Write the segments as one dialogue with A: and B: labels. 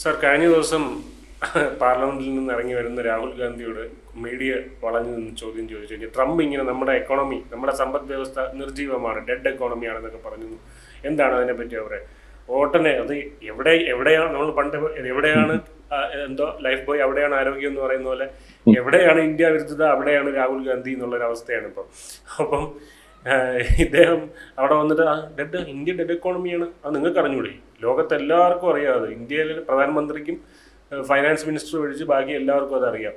A: Sir കഴിഞ്ഞ ദിവസം പാർലമെന്റിൽ നിന്ന് ഇറങ്ങി വരുന്ന രാഹുൽ ഗാന്ധിയോട് മീഡിയ വളഞ്ഞു നിന്ന് ചോദ്യം ചോദിച്ചു. കഴിഞ്ഞാൽ ട്രംപ് ഇങ്ങനെ നമ്മുടെ എക്കോണമി നമ്മുടെ സമ്പദ് വ്യവസ്ഥ നിർജീവമാണ് ഡെഡ് എക്കോണമിയാണെന്നൊക്കെ പറഞ്ഞു. എന്താണ് അതിനെ പറ്റി അവരെ? ഓട്ടനെ അത് എവിടെ എവിടെയാണ് നമ്മൾ പണ്ട് എവിടെയാണ് എന്തോ ലൈഫ് ബോയ് എവിടെയാണ് ആരോഗ്യം എന്ന് പറയുന്ന പോലെ എവിടെയാണ് ഇന്ത്യ വിരുദ്ധത അവിടെയാണ് രാഹുൽ ഗാന്ധി എന്നുള്ളൊരു അവസ്ഥയാണ് ഇപ്പം. അപ്പം ഇദ്ദേഹം അവിടെ വന്നിട്ട് ആ ഡെഡ് ഇന്ത്യ ഡെഡ് എക്കോണമിയാണ് അത് നിങ്ങൾക്ക് അറിഞ്ഞൂടെ? ലോകത്ത് എല്ലാവർക്കും അറിയാം അത്. ഇന്ത്യയിലെ പ്രധാനമന്ത്രിക്കും ഫൈനാൻസ് മിനിസ്റ്റർ ഒഴിച്ച് ബാക്കി എല്ലാവർക്കും അതറിയാം അറിയാം.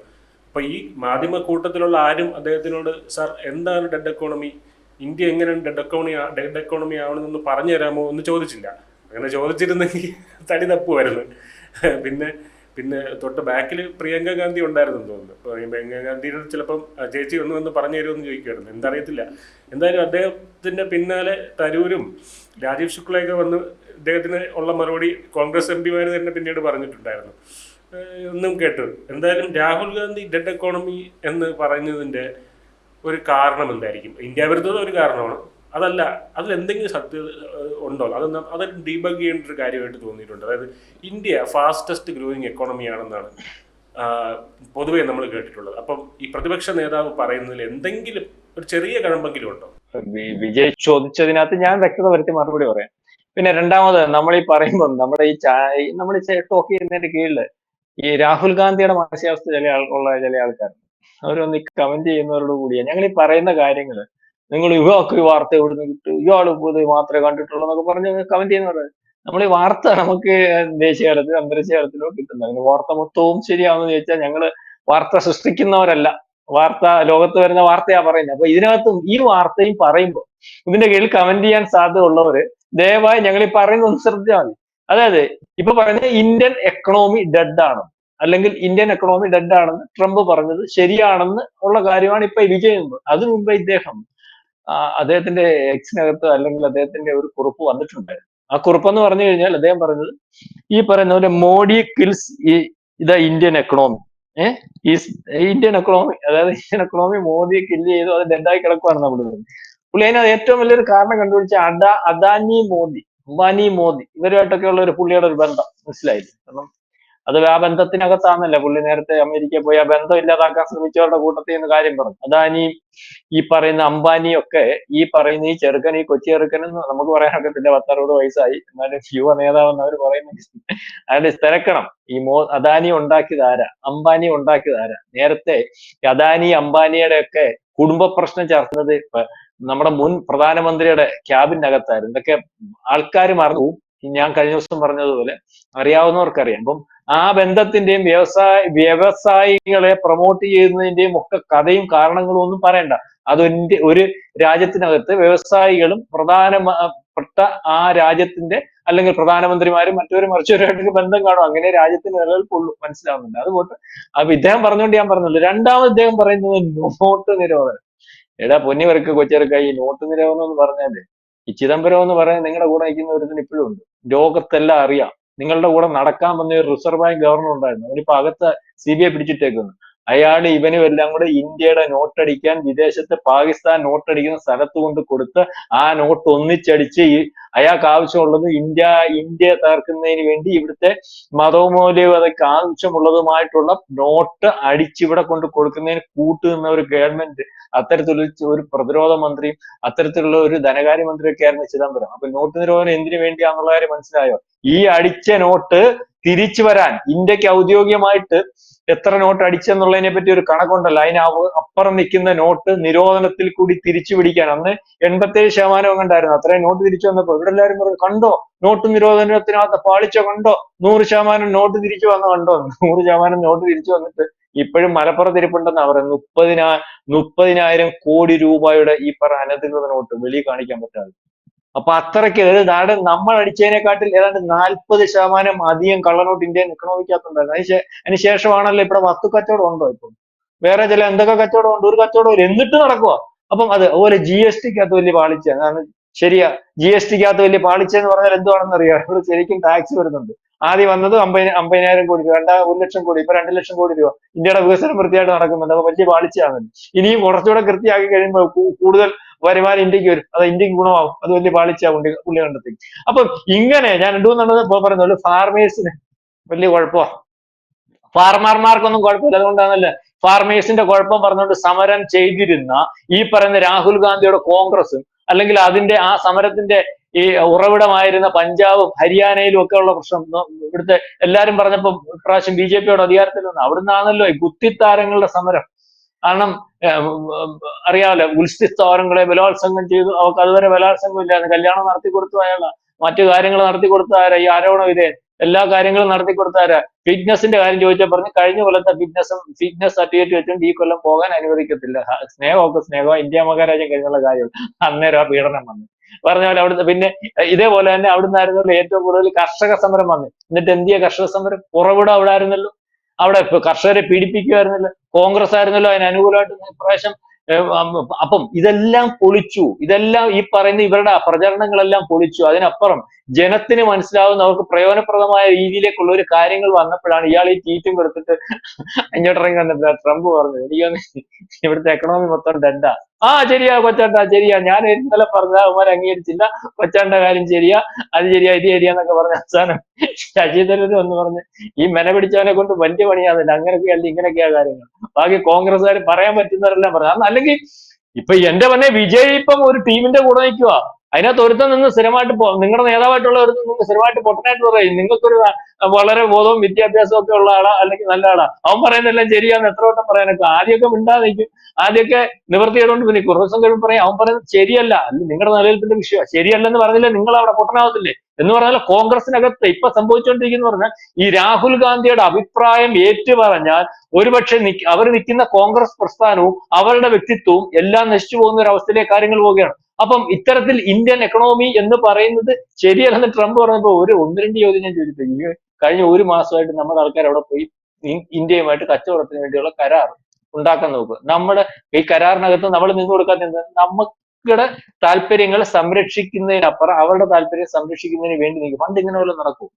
A: അപ്പൊ ഈ മാധ്യമ കൂട്ടത്തിലുള്ള ആരും അദ്ദേഹത്തിനോട് സാർ എന്താണ് ഡെഡ് എക്കോണമി ഇന്ത്യ എങ്ങനെയാണ് ഡെഡ് എക്കോണമി ഡെഡ് എക്കോണമി ആവണമെന്ന് പറഞ്ഞു തരാമോ എന്ന് ചോദിച്ചില്ല. അങ്ങനെ ചോദിച്ചിരുന്നെങ്കിൽ തടി തപ്പുമായിരുന്നു. പിന്നെ പിന്നെ തൊട്ട് ബാക്കിൽ പ്രിയങ്ക ഗാന്ധി ഉണ്ടായിരുന്നു തോന്നുന്നു. പ്രിയങ്ക ഗാന്ധിയുടെ ചിലപ്പം ചേച്ചി ഒന്ന് വന്ന് പറഞ്ഞു തരുമെന്ന് ചോദിക്കുമായിരുന്നു എന്തറിയത്തില്ല. എന്തായാലും അദ്ദേഹത്തിന്റെ പിന്നാലെ തരൂരും രാജീവ് ശുക്ലയൊക്കെ വന്ന് ഇദ്ദേഹത്തിന് ഉള്ള മറുപടി കോൺഗ്രസ് എം പിമാർ തന്നെ പിന്നീട് പറഞ്ഞിട്ടുണ്ടായിരുന്നു. ഒന്നും കേട്ടു. എന്തായാലും രാഹുൽ ഗാന്ധി ഡെഡ് എക്കോണമി എന്ന് പറയുന്നതിന്റെ ഒരു കാരണം എന്തായിരിക്കും? ഇന്ത്യ വിരുദ്ധത ഒരു കാരണമാണ്? അതല്ല അതിൽ എന്തെങ്കിലും സത്യ ഉണ്ടോ? അത് അത് ഡീബഗ് ചെയ്യേണ്ട ഒരു കാര്യമായിട്ട് തോന്നിയിട്ടുണ്ട്. അതായത് ഇന്ത്യ ഫാസ്റ്റസ്റ്റ് ഗ്രോയിങ് എക്കോണമി ആണെന്നാണ് ആഹ് പൊതുവെ നമ്മൾ കേട്ടിട്ടുള്ളത്. അപ്പം ഈ പ്രതിപക്ഷ നേതാവ് പറയുന്നതിൽ എന്തെങ്കിലും ഒരു ചെറിയ കഴമ്പെങ്കിലും ഉണ്ടോ?
B: വിജയ് ചോദിച്ചതിനകത്ത് ഞാൻ വ്യക്തത വരുത്തി മറുപടി പറയാം. പിന്നെ രണ്ടാമത് നമ്മൾ ഈ പറയുമ്പോൾ നമ്മുടെ ഈ നമ്മൾ ഈ ടോക്ക് ചെയ്യുന്നതിന്റെ കീഴിൽ ഈ രാഹുൽ ഗാന്ധിയുടെ മാനസികാവസ്ഥ ചില ആൾ ഉള്ള ചില ആൾക്കാർ അവരൊന്ന് കമന്റ് ചെയ്യുന്നവരോട് കൂടിയാണ് ഞങ്ങൾ ഈ പറയുന്ന കാര്യങ്ങൾ നിങ്ങൾ യുവാക്ക് ഈ വാർത്ത എവിടുന്ന് കിട്ടും? ഇയാൾ ഇത് മാത്രമേ കണ്ടിട്ടുള്ളൂ എന്നൊക്കെ പറഞ്ഞ് കമന്റ് ചെയ്യുന്നവർ നമ്മൾ ഈ വാർത്ത നമുക്ക് ദേശീയ തലത്തിലും അന്തർദേശീയ തലത്തിലോ കിട്ടുന്നത് അതിന് വാർത്ത മൊത്തവും ശരിയാണെന്ന് ചോദിച്ചാൽ ഞങ്ങൾ വാർത്ത സൃഷ്ടിക്കുന്നവരല്ല. വാർത്ത ലോകത്ത് വരുന്ന വാർത്തയാ പറയുന്നത് അപ്പൊ ഇതിനകത്തും ഈ വാർത്തയും പറയുമ്പോൾ ഇതിന്റെ കീഴിൽ കമന്റ് ചെയ്യാൻ സാധ്യത ഉള്ളവര് ദയവായി ഞങ്ങൾ ഈ പറയുന്നത് ഒന്ന് ശ്രദ്ധിച്ചാൽ മതി. അതായത് ഇപ്പൊ പറയുന്നത് ഇന്ത്യൻ എക്കണോമി ഡെഡ് ആണ്. അല്ലെങ്കിൽ ഇന്ത്യൻ എക്കണോമി ഡെഡ് ആണെന്ന് ട്രംപ് പറഞ്ഞത് ശരിയാണെന്ന് ഉള്ള കാര്യമാണ് ഇപ്പൊ വിജയം ചെയ്യുന്നത് അതിനു മുമ്പ് ഇദ്ദേഹം അദ്ദേഹത്തിന്റെ എക്സിനകത്ത് അല്ലെങ്കിൽ അദ്ദേഹത്തിന്റെ ഒരു കുറിപ്പ് വന്നിട്ടുണ്ട്. ആ കുറിപ്പെന്ന് പറഞ്ഞു കഴിഞ്ഞാൽ അദ്ദേഹം പറഞ്ഞത് ഈ പറയുന്ന പോലെ മോഡി കിൽസ് ഈ ഇത് ഇന്ത്യൻ എക്കണോമി ഏഹ് ഇന്ത്യൻ എക്കണോമി അതായത് ഇന്ത്യൻ എക്കണോമി മോദിയെ കിൽ ചെയ്തു അത് ഡെഡായി കിടക്കുവാണ് നമ്മൾ പുള്ളി അതിനകത്ത് ഏറ്റവും വലിയൊരു കാരണം കണ്ടുപിടിച്ച അഡ അദാനി മോദി അംബാനി മോദി ഇവരുമായിട്ടൊക്കെ ഉള്ള ഒരു പുള്ളിയുടെ ഒരു ബന്ധം. മനസ്സിലായില്ലേ? കാരണം അത് ആ ബന്ധത്തിനകത്താണല്ലേ പുള്ളി നേരത്തെ അമേരിക്കയിൽ പോയി ആ ബന്ധം ഇല്ലാതാക്കാൻ ശ്രമിച്ചവരുടെ കൂട്ടത്തിൽ നിന്ന് കാര്യം പറഞ്ഞു. അദാനി ഈ പറയുന്ന അംബാനിയും ഒക്കെ ഈ പറയുന്ന ഈ ചെറുക്കൻ ഈ കൊച്ചി ചെറുക്കനെന്ന് നമുക്ക് പറയാനൊക്കത്തില്ല പത്തറുപത് വയസ്സായി. എന്നാലും യുവ നേതാവെന്ന് അവർ പറയുന്ന അതിന്റെ തിരക്കണം. ഈ മോ അദാനി ഉണ്ടാക്കിയത് ആരാ? അംബാനി ഉണ്ടാക്കിയത് ആരാ? നേരത്തെ അദാനി അംബാനിയുടെ ഒക്കെ കുടുംബ പ്രശ്നം ചർച്ചത് നമ്മുടെ മുൻ പ്രധാനമന്ത്രിയുടെ ക്യാബിനകത്തായിരുന്നു. ഇതൊക്കെ ആൾക്കാർ മറന്നു. ഞാൻ കഴിഞ്ഞ ദിവസം പറഞ്ഞതുപോലെ അറിയാവുന്നവർക്കറിയാം. അപ്പം ആ ബന്ധത്തിന്റെയും വ്യവസായ വ്യവസായികളെ പ്രൊമോട്ട് ചെയ്യുന്നതിന്റെയും ഒക്കെ കഥയും കാരണങ്ങളും ഒന്നും പറയണ്ട. അത് ഒരു- ഒരു രാജ്യത്തിനകത്ത് വ്യവസായികളും പ്രധാനപ്പെട്ട ആ രാജ്യത്തിന്റെ അല്ലെങ്കിൽ പ്രധാനമന്ത്രിമാരും മറ്റൊരു മറിച്ചവരുമായിട്ട് ബന്ധം കാണും. അങ്ങനെ രാജ്യത്തിന് നിലനിൽപ്പുള്ളൂ. മനസ്സിലാവുന്നുണ്ട്. അതുകൊണ്ട് അപ്പൊ ഇദ്ദേഹം പറഞ്ഞുകൊണ്ട് ഞാൻ പറഞ്ഞുള്ളൂ രണ്ടാമത് ഇദ്ദേഹം പറയുന്നത് നോട്ട് നിരോധനം. എടാ പൊന്നിവർക്ക് കൊച്ചേർക്കായി നോട്ട് നിരോധനം എന്ന് പറഞ്ഞാൽ ഈ ചിദംബരം എന്ന് പറയുന്നത് നിങ്ങളുടെ കൂടെ നിൽക്കുന്ന ഒരുത്തിന് ഇപ്പോഴും ഉണ്ട്. ലോകത്തെല്ലാം അറിയാം. നിങ്ങളുടെ കൂടെ നടക്കാൻ വന്ന ഒരു റിസർവ് ബാങ്ക് ഗവർണർ ഉണ്ടായിരുന്നു. അവനിപ്പോ അകത്ത് സി ബി ഐ പിടിച്ചിട്ടേക്കുന്നു. അയാൾ ഇവനും എല്ലാം കൂടെ ഇന്ത്യയുടെ നോട്ടടിക്കാൻ വിദേശത്ത് പാകിസ്ഥാൻ നോട്ടടിക്കുന്ന സ്ഥലത്ത് കൊണ്ട് കൊടുത്ത് ആ നോട്ട് ഒന്നിച്ചടിച്ച് അയാൾക്ക് ആവശ്യമുള്ളത് ഇന്ത്യ ഇന്ത്യ തകർക്കുന്നതിന് വേണ്ടി ഇവിടുത്തെ മതോമൂല്യവതയ്ക്ക് ആവശ്യമുള്ളതുമായിട്ടുള്ള നോട്ട് അടിച്ചിവിടെ കൊണ്ട് കൊടുക്കുന്നതിന് കൂട്ടുനിന്ന ഒരു ഗവൺമെന്റ് അത്തരത്തിലുള്ള ഒരു പ്രതിരോധ മന്ത്രിയും അത്തരത്തിലുള്ള ഒരു ധനകാര്യമന്ത്രിയൊക്കെ ആയിരുന്നു ചിദംബരം. അപ്പൊ നോട്ട് നിരോധനം എന്തിനു വേണ്ടിയാന്നുള്ള കാര്യം മനസ്സിലായോ? ഈ അടിച്ച നോട്ട് തിരിച്ചു വരാൻ ഇന്ത്യയ്ക്ക് ഔദ്യോഗികമായിട്ട് എത്ര നോട്ട് അടിച്ചെന്നുള്ളതിനെ പറ്റി ഒരു കണക്കുണ്ടല്ലോ. അതിന് അപ്പുറം നിൽക്കുന്ന നോട്ട് നിരോധനത്തിൽ കൂടി തിരിച്ചു പിടിക്കാൻ. അന്ന് എൺപത്തേഴ് ശതമാനം കണ്ടായിരുന്നു അത്രയും നോട്ട് തിരിച്ചു വന്നപ്പോ ഇവിടെ എല്ലാവരും പറഞ്ഞു കണ്ടോ? നോട്ട് നിരോധനത്തിനകത്ത് പാളിച്ച കണ്ടോ? നൂറ് ശതമാനം നോട്ട് തിരിച്ചു വന്ന കണ്ടോ? നൂറ് ശതമാനം നോട്ട് തിരിച്ചു വന്നിട്ട് ഇപ്പോഴും മലപ്പുറത്ത് ഇരിപ്പുണ്ടെന്നാ പറയുന്നത് മുപ്പതിനാ മുപ്പതിനായിരം കോടി രൂപയുടെ ഈ പറ അനധികൃത നോട്ട് വെളിയിൽ കാണിക്കാൻ പറ്റാതെ. അപ്പൊ അത്രയ്ക്ക് നാട് നമ്മൾ അടിച്ചതിനെക്കാട്ടിൽ ഏതാണ്ട് നാൽപ്പത് ശതമാനം അധികം കള്ളനോട്ട് ഇന്ത്യൻ എക്കണോമിക്കകത്തുണ്ടായിരുന്നു അതിന് അതിന് ശേഷമാണല്ലോ ഇവിടെ വസ്തു കച്ചവടം ഉണ്ടോ ഇപ്പം? വേറെ ചില എന്തൊക്കെ കച്ചവടം ഉണ്ട്? ഒരു കച്ചവടം എന്നിട്ട് നടക്കുക അപ്പം അത് അതുപോലെ ജി എസ് ടിക്കകത്ത് വലിയ പാളിച്ച. കാരണം ശരിയാ. ജി എസ് ടിക്കകത്ത് വലിയ പാളിച്ച എന്ന് പറഞ്ഞാൽ എന്തുവാണെന്ന് അറിയാം. ഇവിടെ ശരിക്കും ടാക്സ് വരുന്നുണ്ട്. ആദ്യം വന്നത് അമ്പതി അമ്പതിനായിരം കോടി രൂപ. രണ്ടാ ഒരു ലക്ഷം കോടി. ഇപ്പൊ രണ്ട് ലക്ഷം കോടി രൂപ. ഇന്ത്യയുടെ വികസനം വൃത്തിയായിട്ട് നടക്കുന്നുണ്ട്. അപ്പൊ വലിയ പാളിച്ചയാണ് ഇനിയും കുറച്ചുകൂടെ കൃത്യമാക്കി കഴിയുമ്പോൾ കൂടുതൽ വരുമാനം ഇന്ത്യയ്ക്ക് വരും. അത് ഇന്ത്യയ്ക്ക് ഗുണമാവും അത് വലിയ പാളിച്ച പുള്ളി കണ്ടെത്തി. അപ്പൊ ഇങ്ങനെ ഞാൻ രണ്ടു മൂന്നെണ്ണം ഇപ്പൊ പറഞ്ഞ പോലെ ഫാർമേഴ്സിന് വലിയ കുഴപ്പമാ. ഫാർമർമാർക്കൊന്നും കുഴപ്പമില്ല. അതുകൊണ്ടാണല്ലേ ഫാർമേഴ്സിന്റെ കുഴപ്പം പറഞ്ഞുകൊണ്ട് സമരം ചെയ്തിരുന്ന ഈ പറയുന്ന രാഹുൽ ഗാന്ധിയുടെ കോൺഗ്രസും അല്ലെങ്കിൽ അതിന്റെ ആ സമരത്തിന്റെ ഈ ഉറവിടമായിരുന്ന പഞ്ചാബും ഹരിയാനയിലും ഒക്കെ ഉള്ള പ്രശ്നം ഇവിടുത്തെ എല്ലാരും പറഞ്ഞപ്പോ പ്രാവശ്യം ബി ജെ പിയോട് അധികാരത്തിൽ വന്നു അവിടുന്നാണല്ലോ ഈ കുത്തിത്താരങ്ങളുടെ സമരം. കാരണം അറിയാമല്ലോ ഗുൽസ്തി താരങ്ങളെ ബലാത്സംഗം ചെയ്തു. അവർക്ക് അതുവരെ ബലാത്സംഗം ഇല്ലായിരുന്നു കല്യാണം നടത്തി കൊടുത്തു അയാളാ മറ്റു കാര്യങ്ങൾ നടത്തി കൊടുത്ത ആരാ? ഈ ആരോപണം ഇതേ എല്ലാ കാര്യങ്ങളും നടത്തി കൊടുത്ത ആരാ? ഫിറ്റ്നസിന്റെ കാര്യം ചോദിച്ചാൽ പറഞ്ഞു കഴിഞ്ഞ കൊല്ലത്തെ ഫിറ്റ്നസും ഫിറ്റ്നസ് സർട്ടിഫിക്കറ്റ് വെച്ചുകൊണ്ട് ഈ കൊല്ലം പോകാൻ അനുവദിക്കത്തില്ല. സ്നേഹമൊക്കെ സ്നേഹം. ഇന്ത്യ മഹാരാജ്യം കഴിഞ്ഞുള്ള കാര്യം അന്നേരം ആ പീഡനം വന്നു. പറഞ്ഞ പോലെ അവിടുന്ന് പിന്നെ ഇതേപോലെ തന്നെ അവിടുന്ന് ആയിരുന്നല്ലോ ഏറ്റവും കൂടുതൽ കർഷക സമരം വന്നു എന്നിട്ട് എന്തിയ കർഷക സമരം ഉറവിടം അവിടെ ആയിരുന്നല്ലോ. അവിടെ കർഷകരെ പീഡിപ്പിക്കുമായിരുന്നല്ലോ കോൺഗ്രസ് ആയിരുന്നല്ലോ അതിന് അനുകൂലമായിട്ട് ഇപ്രാവശ്യം അപ്പം ഇതെല്ലാം പൊളിച്ചു. ഇതെല്ലാം ഈ പറയുന്ന ഇവരുടെ പ്രചരണങ്ങളെല്ലാം പൊളിച്ചു. അതിനപ്പുറം ജനത്തിന് മനസ്സിലാവുന്ന അവർക്ക് പ്രയോജനപ്രദമായ രീതിയിലേക്കുള്ള ഒരു കാര്യങ്ങൾ വന്നപ്പോഴാണ് ഇയാൾ ഈ ട്വീറ്റും കൊടുത്തിട്ട് ഇങ്ങോട്ടിറങ്ങി വന്നപ്പോൾ ട്രംപ് പറഞ്ഞത്. എനിക്ക് ഇവിടുത്തെ എക്കണോമി മൊത്തം ഡെഡാ ആ. ശരിയാ കൊച്ചാണ്ട ശരിയാ. ഞാൻ ഇന്നലെ പറഞ്ഞ അവന്മാർ അംഗീകരിച്ചില്ല. കൊച്ചാണ്ട കാര്യം ശരിയാ. അത് ശരിയാ ഇത് ശരിയാന്നൊക്കെ പറഞ്ഞ അവസാനം ശശി തരൂർ എന്ന് പറഞ്ഞ് ഈ മെന പിടിച്ചവനെ കൊണ്ട് വലിയ പണിയാന്നില്ല അങ്ങനെയൊക്കെ അല്ല ഇങ്ങനെയൊക്കെയാ കാര്യങ്ങൾ. ബാക്കി കോൺഗ്രസ്സുകാർ പറയാൻ പറ്റുന്നവരെല്ലാം പറഞ്ഞു അല്ലെങ്കിൽ ഇപ്പൊ എന്റെ പറഞ്ഞ വിജയ് ഇപ്പം ഒരു ടീമിന്റെ കൂടെ നിൽക്കുക അതിനകത്ത് ഒരുത്തൻ നിന്ന് സ്ഥിരമായിട്ട് നിങ്ങളുടെ നേതാവായിട്ടുള്ള ഒരുത്തൻ നിന്ന് സ്ഥിരമായിട്ട് പൊട്ടനായിട്ട് പറയും നിങ്ങൾക്കൊരു വളരെ ബോധവും വിദ്യാഭ്യാസവും ഒക്കെ ഉള്ള ആളാ അല്ലെങ്കിൽ നല്ല ആളാ. അവൻ പറയുന്നതെല്ലാം ശരിയാന്ന് എത്ര വട്ടം പറയാനൊക്കെ. ആദ്യമൊക്കെ മിണ്ടാതെ നിൽക്കും. ആദ്യമൊക്കെ നിവൃത്തി ചെയ്തുകൊണ്ട് പിന്നെ കുറേ ദിവസം കഴിയുമ്പോൾ പറയും അവൻ പറയുന്നത് ശരിയല്ല. നിങ്ങളുടെ നിലനിൽപ്പിന്റെ വിഷയം ശരിയല്ലെന്ന് പറഞ്ഞില്ല നിങ്ങൾ അവിടെ പൊട്ടനാവത്തില്ലേ? എന്ന് പറഞ്ഞാൽ കോൺഗ്രസിനകത്ത് ഇപ്പൊ സംഭവിച്ചുകൊണ്ടിരിക്കുന്ന പറഞ്ഞാൽ ഈ രാഹുൽ ഗാന്ധിയുടെ അഭിപ്രായം ഏറ്റു പറഞ്ഞാൽ ഒരുപക്ഷെ അവർ നിൽക്കുന്ന കോൺഗ്രസ് പ്രസ്ഥാനവും അവരുടെ വ്യക്തിത്വവും എല്ലാം നശിച്ചു പോകുന്ന ഒരു അവസ്ഥയിലേക്ക് കാര്യങ്ങൾ പോവുകയാണ്. അപ്പം ഇത്തരത്തിൽ ഇന്ത്യൻ എക്കണോമി എന്ന് പറയുന്നത് ശരിയല്ലെന്ന് ട്രംപ് പറഞ്ഞപ്പോൾ ഒരു ഒന്ന് രണ്ട് ചോദ്യം ഞാൻ ചോദിച്ചു കഴിഞ്ഞ ഒരു മാസമായിട്ട് നമ്മുടെ ആൾക്കാർ അവിടെ പോയി ഇന്ത്യയുമായിട്ട് കച്ചവടത്തിന് വേണ്ടിയുള്ള കരാർ ഉണ്ടാക്കാൻ നോക്കുക. നമ്മുടെ ഈ കരാറിനകത്ത് നമ്മൾ നിന്ന് കൊടുക്കാത്ത നമുക്കിടെ താല്പര്യങ്ങൾ സംരക്ഷിക്കുന്നതിനപ്പുറം അവരുടെ താല്പര്യം സംരക്ഷിക്കുന്നതിന് വേണ്ടി നിൽക്കും. പണ്ട് ഇങ്ങനെ പോലെ നടക്കും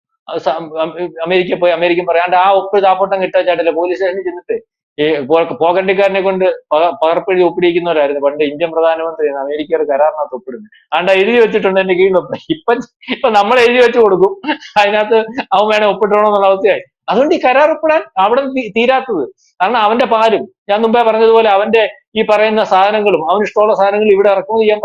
B: അമേരിക്ക പോയി അമേരിക്കൻ പറയാണ്ട് ആ ഒപ്പ് ചാപ്പോട്ടം കിട്ടാ ചാട്ടില്ല? പോലീസ് സ്റ്റേഷനിൽ ചെന്നിട്ട് ഈ പോകണ്ടിക്കാരനെ കൊണ്ട് പക- പകർപ്പെഴുതി ഒപ്പിടിക്കുന്നവരായിരുന്നു. പണ്ട് ഇന്ത്യൻ പ്രധാനമന്ത്രി അമേരിക്കയുടെ കരാറിനകത്ത് ഒപ്പിടുന്നത് ആണ്ട് എഴുതി വെച്ചിട്ടുണ്ട് എന്റെ കീഴിൽ ഒപ്പ്. ഇപ്പൊ ഇപ്പൊ നമ്മൾ എഴുതി വെച്ച് കൊടുക്കും. അതിനകത്ത് അവൻ വേണേ ഒപ്പിട്ടോണെന്നുള്ള അവസ്ഥയായി. അതുകൊണ്ട് ഈ കരാർ ഒപ്പിടാൻ അവിടെ തീരാത്തത്. കാരണം അവന്റെ പാലും ഞാൻ മുമ്പേ പറഞ്ഞതുപോലെ അവന്റെ ഈ പറയുന്ന സാധനങ്ങളും അവന് ഇഷ്ടമുള്ള സാധനങ്ങളും ഇവിടെ ഇറക്കുമതി ചെയ്യാൻ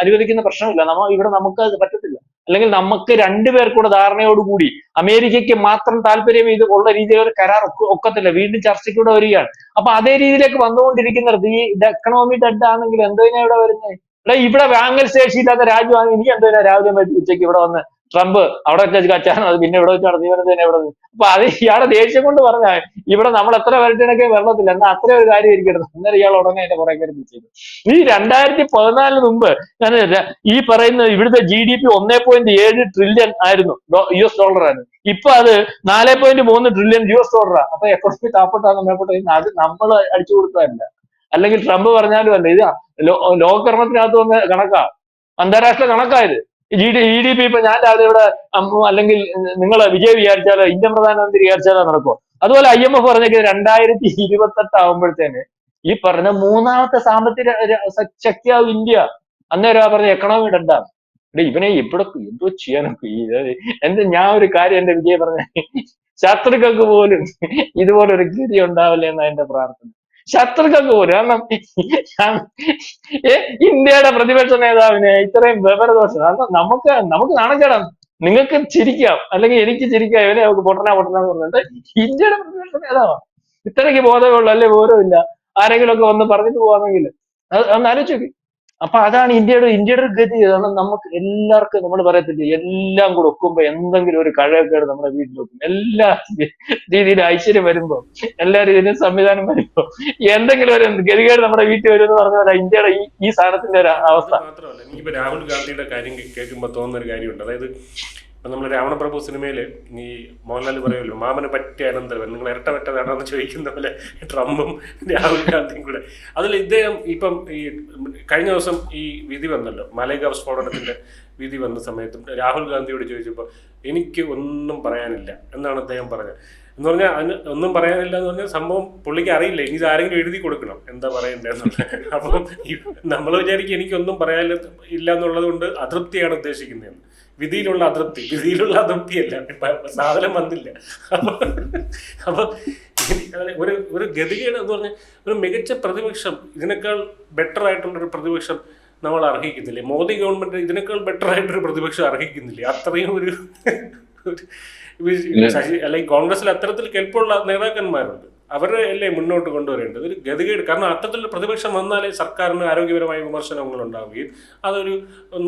B: അനുവദിക്കുന്ന പ്രശ്നമില്ല. നമ്മ ഇവിടെ നമുക്ക് അത് പറ്റത്തില്ല. അല്ലെങ്കിൽ നമുക്ക് രണ്ടുപേർക്കൂടെ ധാരണയോടുകൂടി അമേരിക്കയ്ക്ക് മാത്രം താല്പര്യം ഇത് ഉള്ള രീതിയിൽ ഒരു കരാർ ഒക്ക- ഒക്കത്തില്ല. വീണ്ടും ചർച്ചയ്ക്കൂടെ വരികയാണ്. അപ്പൊ അതേ രീതിയിലേക്ക് വന്നുകൊണ്ടിരിക്കുന്നിടത്ത് ഈ എക്കണോമി ഡെഡ് ആണെങ്കിൽ എന്തിനാ ഇവിടെ വരുന്നത് ഇവിടെ വാങ്ങൽ ശേഷിയില്ലാത്ത രാജ്യമാണ്. ഇനി എന്തിനാ രാവിലെ ഉച്ചയ്ക്ക് ഇവിടെ വന്ന് ട്രംപ് അവിടെ വെച്ച് കച്ചാണ്. അത് പിന്നെ ഇവിടെ വെച്ച് നടത്തി തന്നെ ഇവിടെ? അപ്പൊ അത് ഇയാളെ ദേഷ്യം കൊണ്ട് പറഞ്ഞ ഇവിടെ നമ്മൾ എത്ര വരട്ടിനൊക്കെ വെള്ളത്തില്ല. എന്നാ അത്ര ഒരു കാര്യം ഇരിക്കരുത് അന്നേരം ഇയാൾ ഉടനെ അതിന്റെ പുറകെ കയറി ചെയ്തു ഈ രണ്ടായിരത്തി പതിനാലിന് മുമ്പ് ഞാൻ ഈ പറയുന്ന ഇവിടുത്തെ ജി ഡി പി ഒന്നേ പോയിന്റ് ഏഴ് ട്രില്യൺ ആയിരുന്നു. യു എസ് ഡോളർ ആയിരുന്നു ഇപ്പൊ അത് നാല് പോയിന്റ് മൂന്ന് ട്രില്യൺ യു എസ് ഡോളറാണ് അപ്പൊ എക്കോണമി താപ്പോട്ടാണ് മേപ്പോട്ട് അത് നമ്മൾ അടിച്ചു കൊടുത്തതല്ല. അല്ലെങ്കിൽ ട്രംപ് പറഞ്ഞാലും അല്ല. ഇത് ലോകകർമ്മത്തിനകത്ത് വന്ന കണക്കാ. അന്താരാഷ്ട്ര കണക്കായത് G D E D P ഇപ്പൊ ഞാൻ രാവിലെ ഇവിടെ അല്ലെങ്കിൽ നിങ്ങൾ വിജയ് വിചാരിച്ചാലോ ഇന്ത്യൻ പ്രധാനമന്ത്രി വിചാരിച്ചാലോ നടക്കുമോ അതുപോലെ ഐ എം എഫ് പറഞ്ഞേക്കുന്നത് രണ്ടായിരത്തി ഇരുപത്തെട്ട് ആകുമ്പോഴത്തേന് ഈ പറഞ്ഞ മൂന്നാമത്തെ സാമ്പത്തിക ശക്തിയാവും ഇന്ത്യ. അന്നേരം പറഞ്ഞ എക്കണോമി ഡണ്ടാണ് എടേ ഇവനെ ഇവിടെ എന്തോ ചെയ്യാനൊക്കെ ഇത് ഞാൻ ഒരു കാര്യം എന്റെ വിജയ് പറഞ്ഞ ശത്രുക്കൾക്ക് പോലും ഇതുപോലെ ഒരു ഗതി ഉണ്ടാവില്ല എന്ന എന്റെ പ്രാർത്ഥന. ശത്രുക്കൾക്ക് പോലും. ഏ, ഇന്ത്യയുടെ പ്രതിപക്ഷ നേതാവിന് ഇത്രയും വിവരദോഷം. കാരണം നമുക്ക് നമുക്ക് നാണക്കേടാണ്. നിങ്ങൾക്ക് ചിരിക്കാം. അല്ലെങ്കിൽ എനിക്ക് ചിരിക്കാം. ഇവനെ നമുക്ക് പൊട്ടനാ പൊട്ടനാന്ന് പറഞ്ഞിട്ട് ഇന്ത്യയുടെ പ്രതിപക്ഷ നേതാവാണ് ഇത്രയ്ക്ക് ബോധമുള്ള അല്ലെ? ബോധമില്ല ആരെങ്കിലും ഒക്കെ വന്ന് പറഞ്ഞിട്ട് പോവാണെങ്കിൽ അത് ഒന്ന് ആലോചിച്ച് നോക്ക്. അപ്പൊ അതാണ് ഇന്ത്യയുടെ ഇന്ത്യയുടെ ഒരു ഗതി. അതാണ് നമുക്ക് എല്ലാവർക്കും നമ്മൾ പറയത്തില്ലേ എല്ലാം കൂടെ ഒക്കുമ്പോ എന്തെങ്കിലും ഒരു കഴകേട് നമ്മുടെ വീട്ടിൽ വെക്കും എല്ലാ രീതിയിൽ ഐശ്വര്യം വരുമ്പോ എല്ലാ രീതിയിലും സംവിധാനം വരുമ്പോ എന്തെങ്കിലും ഒരു ഗതികേട് നമ്മുടെ വീട്ടിൽ വരും എന്ന് പറഞ്ഞാൽ ഇന്ത്യയുടെ ഈ ഈ സാധനത്തിന്റെ ഒരു അവസ്ഥ.
A: മാത്രമല്ല എനിക്കിപ്പോ രാഹുൽ ഗാന്ധിയുടെ കാര്യം കേ- കേൾക്കുമ്പോൾ തോന്നുന്ന ഒരു കാര്യമുണ്ട്. അതായത് ഇപ്പൊ നമ്മൾ രാവണപ്രഭു സിനിമയിൽ ഈ മോഹൻലാൽ പറയുമല്ലോ മാമന് പറ്റിയ അനന്തരവൻ നിങ്ങൾ ഇരട്ട പറ്റതാണെന്ന് ചോദിക്കുന്ന പോലെ ട്രംപും രാഹുൽ ഗാന്ധിയും കൂടെ. അതിൽ ഇദ്ദേഹം ഇപ്പം ഈ കഴിഞ്ഞ ദിവസം ഈ വിധി വന്നല്ലോ മലേഗാവ് സ്ഫോടനത്തിന്റെ വിധി വന്ന സമയത്തും രാഹുൽ ഗാന്ധിയോട് ചോദിച്ചപ്പോൾ എനിക്ക് ഒന്നും പറയാനില്ല എന്നാണ് അദ്ദേഹം പറഞ്ഞത്. എന്ന് പറഞ്ഞാൽ അതിന് ഒന്നും പറയാനില്ല എന്ന് പറഞ്ഞാൽ സംഭവം പുള്ളിക്ക് അറിയില്ല ഇനി ആരെങ്കിലും എഴുതി കൊടുക്കണം എന്താ പറയണ്ടേന്നുള്ളത് അപ്പം നമ്മൾ വിചാരിക്കും എനിക്കൊന്നും പറയാനില്ല ഇല്ല എന്നുള്ളത് കൊണ്ട് അതൃപ്തിയാണ് ഉദ്ദേശിക്കുന്നതെന്ന്. വിധിയിലുള്ള അതൃപ്തി വിധിയിലുള്ള അതൃപ്തിയല്ല. അല്ല സാധനം വന്നില്ല. അപ്പൊ അപ്പൊ ഒരു ഒരു ഗതികേട് എന്ന് പറഞ്ഞാൽ ഒരു മികച്ച പ്രതിപക്ഷം ഇതിനേക്കാൾ ബെറ്റർ ആയിട്ടുള്ള ഒരു പ്രതിപക്ഷം നമ്മൾ അർഹിക്കുന്നില്ലേ? മോദി ഗവൺമെന്റ് ഇതിനേക്കാൾ ബെറ്റർ ആയിട്ടൊരു പ്രതിപക്ഷം അർഹിക്കുന്നില്ലേ? അത്രയും ഒരു അല്ലെങ്കിൽ കോൺഗ്രസിൽ അത്തരത്തിൽ കെൽപ്പുള്ള നേതാക്കന്മാരുണ്ട്. അവരെ അല്ലേ മുന്നോട്ട് കൊണ്ടുവരേണ്ടത്? ഒരു ഗതികേട്. കാരണം അത്തരത്തിൽ പ്രതിപക്ഷം വന്നാലേ സർക്കാരിന് ആരോഗ്യപരമായ വിമർശനങ്ങൾ ഉണ്ടാവുകയും അതൊരു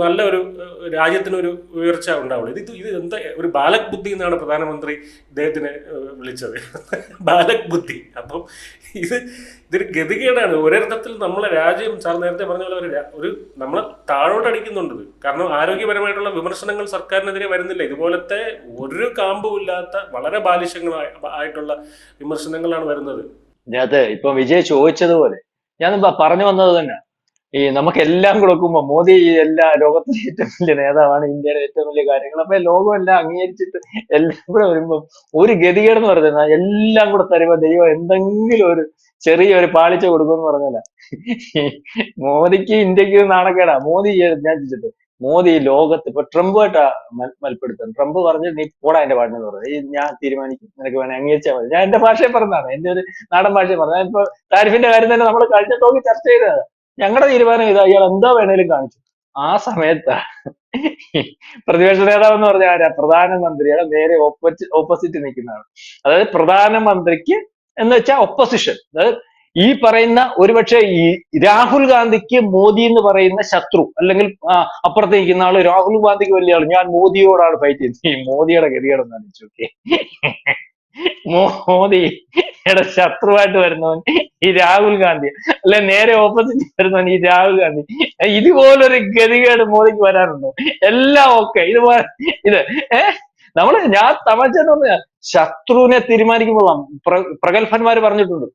A: നല്ല ഒരു രാജ്യത്തിന് രാജ്യത്തിനൊരു ഉയർച്ച ഉണ്ടാവുള്ളൂ. ഇത് ഇത് എന്താ ഒരു ബാലക് ബുദ്ധി എന്നാണ് പ്രധാനമന്ത്രി ഇദ്ദേഹത്തിനെ വിളിച്ചത്. ബാലക് ബുദ്ധി. അപ്പം ഇത് ഇതൊരു ഗതികേടാണ്. ഒരർത്ഥത്തിൽ നമ്മളെ രാജ്യം സാർ നേരത്തെ പറഞ്ഞ പോലെ ഒരു നമ്മളെ താഴോട്ട് അടിക്കുന്നുണ്ട്. കാരണം ആരോഗ്യപരമായിട്ടുള്ള വിമർശനങ്ങൾ സർക്കാരിനെതിരെ വരുന്നില്ല. ഇതുപോലത്തെ ഒരു കാമ്പും ഇല്ലാത്ത വളരെ ബാലിശങ്ങളായ ആയിട്ടുള്ള വിമർശനങ്ങളാണ് വരുന്നത്.
B: അതെ ഇപ്പൊ വിജയ് ചോദിച്ചതുപോലെ ഞാൻ പറഞ്ഞു വന്നത് തന്നെ. ഈ നമുക്ക് എല്ലാം കൊടുക്കുമ്പോ മോദി എല്ലാ ലോകത്തിലെ ഏറ്റവും വലിയ നേതാവാണ് ഇന്ത്യയുടെ ഏറ്റവും വലിയ കാര്യങ്ങൾ. അപ്പൊ ലോകം എല്ലാം അംഗീകരിച്ചിട്ട് എല്ലാം കൂടെ വരുമ്പോ ഒരു ഗതികേടെന്ന് പറയുന്നത് എല്ലാം കൂടെ തരുമ്പോ ദൈവം എന്തെങ്കിലും ഒരു ചെറിയ ഒരു പാളിച്ച കൊടുക്കുമെന്ന് പറഞ്ഞല്ല? മോദിക്ക് ഇന്ത്യയ്ക്ക് നാണക്കേടാ. മോദി ഞാൻ ചോദിച്ചിട്ട് മോദി ലോകത്ത് ഇപ്പൊ ട്രംപുമായിട്ടാ മൽപ്പെടുത്തുന്നത്. മൽപ്പിടുത്തം ട്രംപ് പറഞ്ഞു നീ പോടാ എന്റെ പാട്ടിനെന്ന് പറഞ്ഞു. ഞാൻ തീരുമാനിക്കും. നിനക്ക് വേണേ അംഗീകരിച്ചാൽ മതി. ഞാൻ എന്റെ ഭാഷയെ പറഞ്ഞതാണ്. എന്റെ ഒരു നാടൻ ഭാഷയെ പറഞ്ഞു ഇപ്പൊ താരിഫിന്റെ കാര്യം തന്നെ നമ്മൾ കഴിഞ്ഞ ടോക്ക് ചർച്ച ചെയ്തത് ഞങ്ങളുടെ തീരുമാനം ഇതാ. ഇയാൾ എന്താ വേണേലും കാണിച്ചു. ആ സമയത്ത് പ്രതിപക്ഷ നേതാവ് എന്ന് പറഞ്ഞ ആരാ? പ്രധാനമന്ത്രിയുടെ നേരെ ഓപ്പോസിറ്റ് നിൽക്കുന്നതാണ്. അതായത് പ്രധാനമന്ത്രിക്ക് എന്ന് വെച്ചാൽ ഒപ്പോസിഷൻ ഈ പറയുന്ന ഒരുപക്ഷെ ഈ രാഹുൽ ഗാന്ധിക്ക് മോദി എന്ന് പറയുന്ന ശത്രു അല്ലെങ്കിൽ അപ്പുറത്ത് നിൽക്കുന്ന ആൾ രാഹുൽ ഗാന്ധിക്ക് വലിയ ആൾ. ഞാൻ മോദിയോടാണ് ഫൈറ്റ് ചെയ്യുന്നത്. ഈ മോദിയുടെ ഗതികേടൊന്നും ആലോചിച്ചു മോദി മോദിയുടെ ശത്രുവായിട്ട് വരുന്നവൻ ഈ രാഹുൽ ഗാന്ധി. അല്ലെ നേരെ ഓപ്പോസിറ്റ് വരുന്നവൻ ഈ രാഹുൽ ഗാന്ധി. ഇതുപോലൊരു ഗതികേട് മോദിക്ക് വരാനുണ്ടോ എല്ലാം ഓക്കെ ഇതുപോലെ ഇത് ഏഹ് നമ്മൾ ഞാൻ തമാശ പറഞ്ഞ ശത്രുവിനെ തീരുമാനിക്കുമ്പോഴാണ് പ്രഗത്ഭന്മാര് പറഞ്ഞിട്ടുണ്ട്.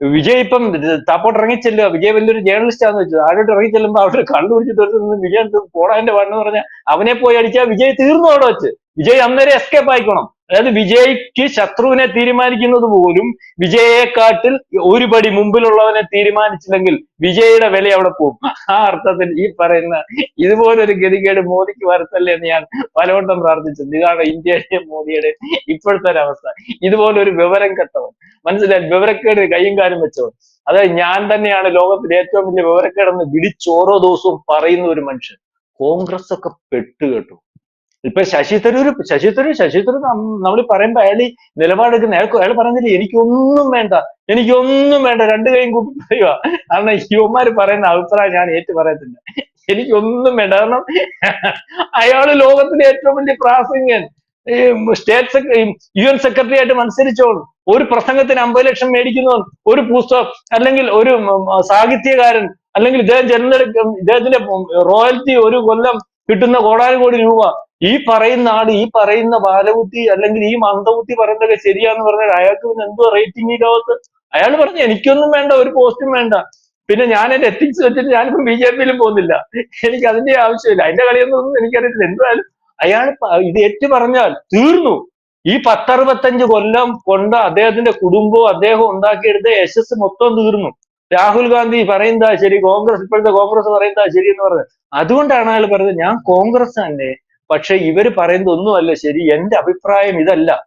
B: വിജയ് ഇപ്പം താപ്പോട്ട് ഇറങ്ങിച്ചെല്ലുക. വിജയ് വലിയൊരു ജേർണലിസ്റ്റ് ആണെന്ന് വെച്ചത് ആരോട്ട് ഇറങ്ങിച്ചെല്ലുമ്പോ അവിടെ കണ്ടുപിടിച്ചിട്ട് കുടിച്ചിട്ട് ഒരുത്തൻ വിജയ് പോടാന്റെ പാടെന്ന് പറഞ്ഞാൽ അവനെ പോയി അടിച്ചാൽ വിജയ് തീർന്നു അവിടെ വെച്ച്. വിജയ് അന്നേരം എസ്കേപ്പ് ആയിക്കണം. അതായത് വിജയ്ക്ക് ശത്രുവിനെ തീരുമാനിക്കുന്നത് പോലും വിജയെക്കാട്ടിൽ ഒരു പടി മുമ്പിലുള്ളവനെ തീരുമാനിച്ചില്ലെങ്കിൽ വിജയുടെ വില അവിടെ പോകും. ആ അർത്ഥത്തിൽ ഈ പറയുന്ന ഇതുപോലൊരു ഗതികേട് മോദിക്ക് വരത്തല്ലേ എന്ന് ഞാൻ പലവട്ടം പ്രാർത്ഥിച്ചത് ഇതാണ് ഇന്ത്യയുടെ മോദിയുടെ ഇപ്പോഴത്തെ ഒരു അവസ്ഥ. ഇതുപോലൊരു വിവരം കെട്ടവൻ. മനസ്സിലായി? വിവരക്കേട് കൈയും കാലും വെച്ചവൻ. അതായത് ഞാൻ തന്നെയാണ് ലോകത്തിലെ ഏറ്റവും വലിയ വിവരക്കേടെന്ന് വിളിച്ചോരോ ദിവസവും പറയുന്ന ഒരു മനുഷ്യൻ. കോൺഗ്രസ് ഒക്കെ പെട്ടു കേട്ടു ഇപ്പൊ ശശി തരൂർ ശശി തരൂർ ശശി തരൂർ നമ്മൾ പറയുമ്പോ അയാൾ ഈ നിലപാടെടുക്കുന്ന അയാൾക്ക് അയാൾ പറയുന്നില്ല എനിക്കൊന്നും വേണ്ട എനിക്കൊന്നും വേണ്ട രണ്ടു കൈയും കൂട്ടി പറയുക. കാരണം ഹ്യൂമാര് പറയുന്ന അഭിപ്രായം ഞാൻ ഏറ്റു പറയത്തില്ല. എനിക്കൊന്നും വേണ്ട. കാരണം അയാൾ ലോകത്തിലെ ഏറ്റവും വലിയ പ്രാസംഗൻ ഈ state secretary U N secretary ആയിട്ട് മത്സരിച്ചോളും ഒരു പ്രസംഗത്തിന് അമ്പത് ലക്ഷം മേടിക്കുന്നവൻ ഒരു പുസ്തകം അല്ലെങ്കിൽ ഒരു സാഹിത്യകാരൻ അല്ലെങ്കിൽ ഇദ്ദേഹം ജനറൽ ഇദ്ദേഹത്തിന്റെ റോയൽറ്റി ഒരു കൊല്ലം കിട്ടുന്ന കോടാനുകോടി രൂപ. ഈ പറയുന്ന ആൾ ഈ പറയുന്ന ബാലബുദ്ധി അല്ലെങ്കിൽ ഈ മന്ദബുദ്ധി പറയുന്നതൊക്കെ ശരിയാന്ന് പറഞ്ഞാൽ അയാൾക്ക് പിന്നെ എന്തോ റേറ്റിംഗ് ഈ ലോകത്ത്? അയാൾ പറഞ്ഞു എനിക്കൊന്നും വേണ്ട ഒരു പോസ്റ്റും വേണ്ട. പിന്നെ ഞാൻ എന്റെ എത്തിക്സ് വെച്ചിട്ട് ഞാനിപ്പോ ബി ജെ പിയിലും പോകുന്നില്ല. എനിക്ക് അതിന്റെ ആവശ്യമില്ല. അതിന്റെ കളിയൊന്നും എനിക്കറിയത്തില്ല. എന്തായാലും അയാൾ ഇത് ഏറ്റു പറഞ്ഞാൽ തീർന്നു. ഈ പത്തറുപത്തഞ്ച് കൊല്ലം കൊണ്ട് അദ്ദേഹത്തിന്റെ കുടുംബവും അദ്ദേഹം ഉണ്ടാക്കിയെടുത്ത യശസ് മൊത്തം തീർന്നു. രാഹുൽ ഗാന്ധി പറയുന്നതാ ശരി കോൺഗ്രസ് ഇപ്പോഴത്തെ കോൺഗ്രസ് പറയുന്നതാ ശരി എന്ന് പറഞ്ഞത് അതുകൊണ്ടാണ് അയാൾ പറഞ്ഞത് ഞാൻ കോൺഗ്രസ് തന്നെ പക്ഷെ ഇവർ പറയുന്നത് ഒന്നുമല്ല ശരി എന്റെ അഭിപ്രായം ഇതല്ല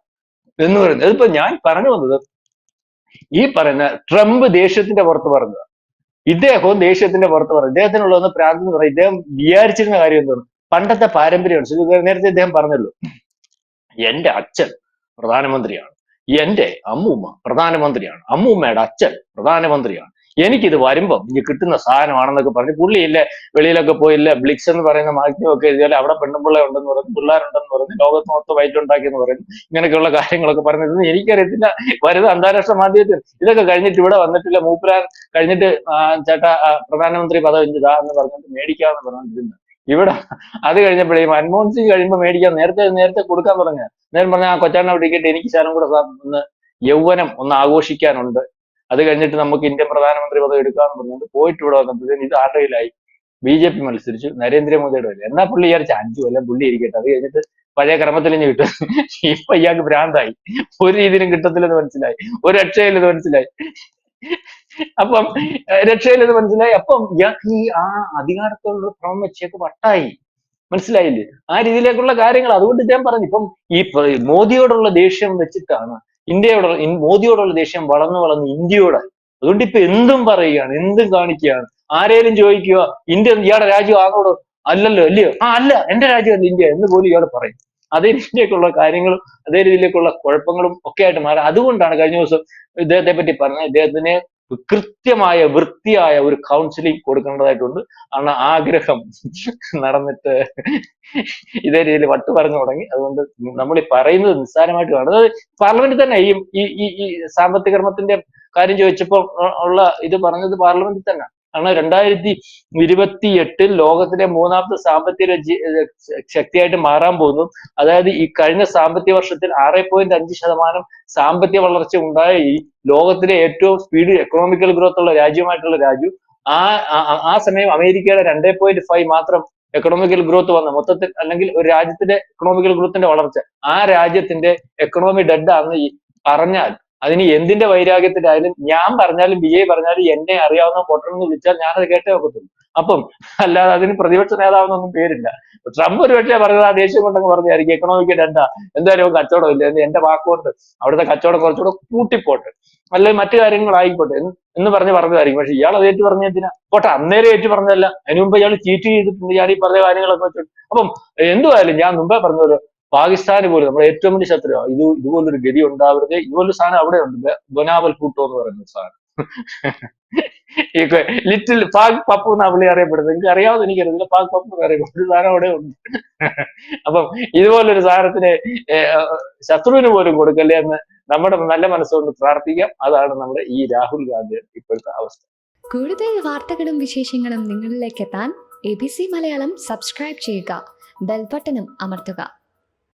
B: എന്ന് പറയുന്നത്. അതിപ്പോ ഞാൻ പറഞ്ഞു വന്നത് ഈ പറയുന്ന ട്രംപ് ദേഷ്യത്തിന്റെ പുറത്ത് പറഞ്ഞത്. ഇദ്ദേഹവും ദേഷ്യത്തിന്റെ പുറത്ത് പറഞ്ഞു. ഇദ്ദേഹത്തിനുള്ളതെന്ന് പ്രാന്ത് എന്ന് പറയും ഇദ്ദേഹം വിചാരിച്ചിരുന്ന കാര്യം എന്ന് പറഞ്ഞു പണ്ടത്തെ പാരമ്പര്യമാണ്. നേരത്തെ ഇദ്ദേഹം പറഞ്ഞല്ലോ. എന്റെ അച്ഛൻ പ്രധാനമന്ത്രിയാണ്. എന്റെ അമ്മൂമ്മ പ്രധാനമന്ത്രിയാണ്. അമ്മൂമ്മയുടെ അച്ഛൻ പ്രധാനമന്ത്രിയാണ്. എനിക്കിത് വരുമ്പം ഇനി കിട്ടുന്ന സാധനമാണെന്നൊക്കെ പറഞ്ഞ് പുള്ളിയില്ലേ വെളിയിലൊക്കെ പോയില്ല ബ്ലിക്സ് എന്ന് പറയുന്ന മാധ്യമം ഒക്കെ എഴുതിയാൽ അവിടെ പെണ്ണുപിള്ള ഉണ്ടെന്ന് പറഞ്ഞു പിള്ളേരുണ്ടെന്ന് പറഞ്ഞു ലോകത്ത് മൊത്തം വയറ്റുണ്ടാക്കിയെന്ന് പറയുന്നു ഇങ്ങനെയൊക്കെയുള്ള കാര്യങ്ങളൊക്കെ പറഞ്ഞിരുന്നു. എനിക്കറിയത്തില്ല വരുന്ന അന്താരാഷ്ട്ര മാധ്യമത്തിൽ ഇതൊക്കെ കഴിഞ്ഞിട്ട് ഇവിടെ വന്നിട്ടില്ല. മൂപ്പരാൻ കഴിഞ്ഞിട്ട് ചേട്ടാ പ്രധാനമന്ത്രി പദവി ഇതാ എന്ന് പറഞ്ഞിട്ട് മേടിക്കാമെന്ന് പറഞ്ഞിട്ടുണ്ട് ഇവിടെ അത് കഴിഞ്ഞപ്പോഴേ മൻമോഹൻ സിംഗ് കഴിയുമ്പോൾ മേടിക്കാൻ നേരത്തെ നേരത്തെ കൊടുക്കാൻ പറഞ്ഞ നേരം പറഞ്ഞ ആ കൊച്ചാണ്ണ വിളിക്കട്ടെ എനിക്ക് ശരം കൂടെ ഒന്ന് യൗവനം ഒന്ന് ആഘോഷിക്കാനുണ്ട്. അത് കഴിഞ്ഞിട്ട് നമുക്ക് ഇന്ത്യൻ പ്രധാനമന്ത്രി പദവി എടുക്കാന്ന് പറഞ്ഞുകൊണ്ട് പോയിട്ട് ഇവിടെ വന്നപ്പോഴത്തേന് ഇത് ആരുടെ ബി ജെ പി മത്സരിച്ചു. നരേന്ദ്രമോദിയുടെ കയ്യിൽ എന്നാ പുള്ളി വിചാരിച്ച അഞ്ചു കൊല്ലം പുള്ളി ഇരിക്കട്ടെ. അത് കഴിഞ്ഞിട്ട് പഴയ ക്രമത്തിൽ ഇനി കിട്ടും. ഇപ്പൊ ഇയാൾക്ക് ഭ്രാന്തായി. ഒരു രീതിയിലും കിട്ടത്തില്ലെന്ന് മനസ്സിലായി. ഒരു രക്ഷയില്ലെന്ന് മനസ്സിലായി. അപ്പം രക്ഷയില്ലെന്ന് മനസ്സിലായി. അപ്പം ഇയാൾക്ക് ഈ ആ അധികാരത്തോടുള്ള ഭ്രമം വെച്ചേക്ക് വട്ടായി. മനസ്സിലായില്ലേ? ആ രീതിയിലേക്കുള്ള കാര്യങ്ങൾ അതുകൊണ്ട് ഞാൻ പറഞ്ഞു. ഇപ്പം ഈ മോദിയോടുള്ള ദേഷ്യം വെച്ചിട്ടാണ് ഇന്ത്യയോടുള്ള ഇൻ- മോദിയോടുള്ള ദേഷ്യം വളർന്നു വളർന്ന് ഇന്ത്യയോട് അതുകൊണ്ട് ഇപ്പൊ എന്തും പറയുകയാണ് എന്തും കാണിക്കുകയാണ്. ആരേലും ചോദിക്കുക ഇന്ത്യ ഇയാളുടെ രാജ്യം ആകോട്? അല്ലല്ലോ അല്ലയോ? ആ അല്ല എന്റെ രാജ്യമല്ല ഇന്ത്യ എന്ന് പോലും ഇയാൾ പറയും. അതേ രീതിയിലേക്കുള്ള കാര്യങ്ങളും അതേ രീതിയിലേക്കുള്ള കുഴപ്പങ്ങളും ഒക്കെ ആയിട്ട് മാറാം. അതുകൊണ്ടാണ് കഴിഞ്ഞ ദിവസം ഇദ്ദേഹത്തെ പറ്റി പറഞ്ഞത്. ഇദ്ദേഹത്തിന് കൃത്യമായ വൃത്തിയായ ഒരു കൗൺസിലിംഗ് കൊടുക്കേണ്ടതായിട്ടുണ്ട്. ആണ് ആഗ്രഹം. നടന്നിട്ട് ഇതേ രീതിയിൽ വട്ട് പറഞ്ഞു തുടങ്ങി. അതുകൊണ്ട് നമ്മൾ ഈ പറയുന്നത് നിസ്സാരമായിട്ട് കാണും അത് പാർലമെന്റ് തന്നെ ഈ ഈ സാമ്പത്തിക ക്രമത്തിന്റെ കാര്യം ചോദിച്ചപ്പോൾ ഉള്ള ഇത് പറഞ്ഞത് പാർലമെന്റിൽ തന്നെ. കാരണം രണ്ടായിരത്തി ഇരുപത്തി എട്ടിൽ ലോകത്തിലെ മൂന്നാമത്തെ സാമ്പത്തിക ശക്തിയായിട്ട് മാറാൻ പോകുന്നു. അതായത് ഈ കഴിഞ്ഞ സാമ്പത്തിക വർഷത്തിൽ ആറ് പോയിന്റ് അഞ്ച് ശതമാനം സാമ്പത്തിക വളർച്ച ഉണ്ടായ ഈ ലോകത്തിലെ ഏറ്റവും സ്പീഡ് എക്കണോമിക്കൽ ഗ്രോത്ത് ഉള്ള രാജ്യമായിട്ടുള്ള രാജ്യം ആ ആ- സമയം അമേരിക്കയുടെ രണ്ടേ പോയിന്റ് ഫൈവ് മാത്രം എക്കണോമിക്കൽ ഗ്രോത്ത് വന്ന മൊത്തത്തിൽ അല്ലെങ്കിൽ ഒരു രാജ്യത്തിന്റെ എക്കണോമിക്കൽ ഗ്രോത്തിന്റെ വളർച്ച ആ രാജ്യത്തിന്റെ എക്കണോമി ഡെഡ് ആണെന്ന് പറഞ്ഞാൽ അതിന് എന്തിന്റെ വൈരാഗ്യത്തിലായാലും ഞാൻ പറഞ്ഞാലും ബി എ പറഞ്ഞാലും എന്നെ അറിയാവുന്ന പൊട്ടണെന്ന് വിളിച്ചാൽ ഞാനത് കേട്ടേ ഒക്കത്തുള്ളൂ. അപ്പം അല്ലാതെ അതിന് പ്രതിപക്ഷ നേതാവെന്നൊന്നും പേരില്ല. ട്രംപ് ഒരു പക്ഷേ പറഞ്ഞത് ആ ദേഷ്യം കൊണ്ടങ്ങ് പറഞ്ഞായിരിക്കും എക്കണോമിക്ക് ഡെഡാ എന്തായാലും കച്ചവടം ഇല്ല. എന്റെ വാക്കുകൊണ്ട് അവിടുത്തെ കച്ചവടം കുറച്ചുകൂടെ കൂട്ടിപ്പോട്ടെ. അല്ലെങ്കിൽ മറ്റു കാര്യങ്ങളായിക്കോട്ടെ എന്ന് പറഞ്ഞ് പറഞ്ഞതായിരിക്കും. പക്ഷെ ഇയാൾ അത് ഏറ്റു പറഞ്ഞ എന്തിനാ? പോട്ടെ അന്നേരം ഏറ്റു പറഞ്ഞതല്ല അതിന് മുമ്പ് ഇയാൾ ചീറ്റ് ചെയ്തിട്ടുണ്ട്. ഞാൻ ഈ പറഞ്ഞ കാര്യങ്ങളൊക്കെ വെച്ചിട്ട്. അപ്പം എന്തുവായാലും ഞാൻ മുമ്പേ പറഞ്ഞ പാകിസ്ഥാന് പോലും നമ്മുടെ ഏറ്റവും വലിയ ശത്രു ഇത് ഇതുപോലൊരു ഗതി ഉണ്ടാവരുത്. ഇതുപോലൊരു സാധനം അവിടെ ഉണ്ട്. ബൊനാവൽ കൂട്ടോ എന്ന് പറയുന്ന സാധനം. ഈ ലിറ്റിൽ പാക് പപ്പു എന്നാ അറിയപ്പെടുന്നത്? എനിക്ക് അറിയാവുന്ന എനിക്കറിയില്ല പാക് പപ്പു എന്ന് അറിയപ്പെടുന്ന ഒരു സാധനം അവിടെ ഉണ്ട്. അപ്പം ഇതുപോലൊരു സാധനത്തിന് ശത്രുവിന് പോലും കൊടുക്കല്ലേ എന്ന് നമ്മുടെ നല്ല മനസ്സുകൊണ്ട് പ്രാർത്ഥിക്കാം. അതാണ് നമ്മുടെ ഈ രാഹുൽ ഗാന്ധി ഇപ്പോഴത്തെ അവസ്ഥ.
C: കൂടുതൽ വാർത്തകളും വിശേഷങ്ങളും നിങ്ങളിലേക്ക് എത്താൻ A B C Malayalam subscribe ചെയ്യുക. ബെൽബട്ടനും അമർത്തുക.